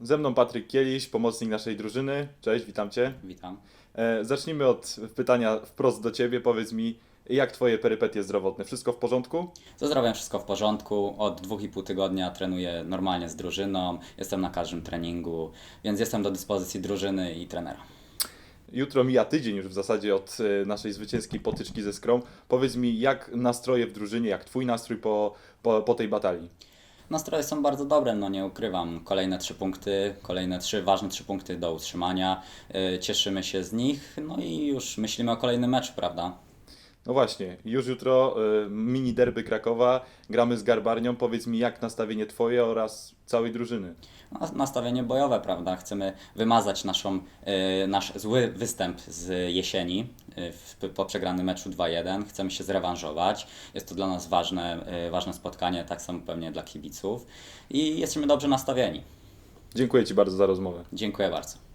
Ze mną Patryk Kieliś, pomocnik naszej drużyny. Cześć, witam Cię. Witam. E, zacznijmy od pytania wprost do Ciebie. Powiedz mi, jak Twoje perypetie zdrowotne? Wszystko w porządku? Ze zdrowiem wszystko w porządku. Od dwóch i pół tygodnia trenuję normalnie z drużyną. Jestem na każdym treningu, więc jestem do dyspozycji drużyny i trenera. Jutro mija tydzień już w zasadzie od e, naszej zwycięskiej potyczki ze Skrą. Powiedz mi, jak nastroje w drużynie, jak Twój nastrój po, po, po tej batalii? Nastroje są bardzo dobre, no nie ukrywam. Kolejne trzy punkty, kolejne trzy ważne trzy punkty do utrzymania. Yy, Cieszymy się z nich, no i już myślimy o kolejnym meczu, prawda? No właśnie, już jutro e, mini derby Krakowa, gramy z Garbarnią. Powiedz mi, jak nastawienie Twoje oraz całej drużyny? No, Nastawienie bojowe, prawda? Chcemy wymazać naszą, y, nasz zły występ z jesieni y, w, po przegranym meczu 2-1. Chcemy się zrewanżować. Jest to dla nas ważne, y, ważne spotkanie, tak samo pewnie dla kibiców. I jesteśmy dobrze nastawieni. Dziękuję Ci bardzo za rozmowę. Dziękuję bardzo.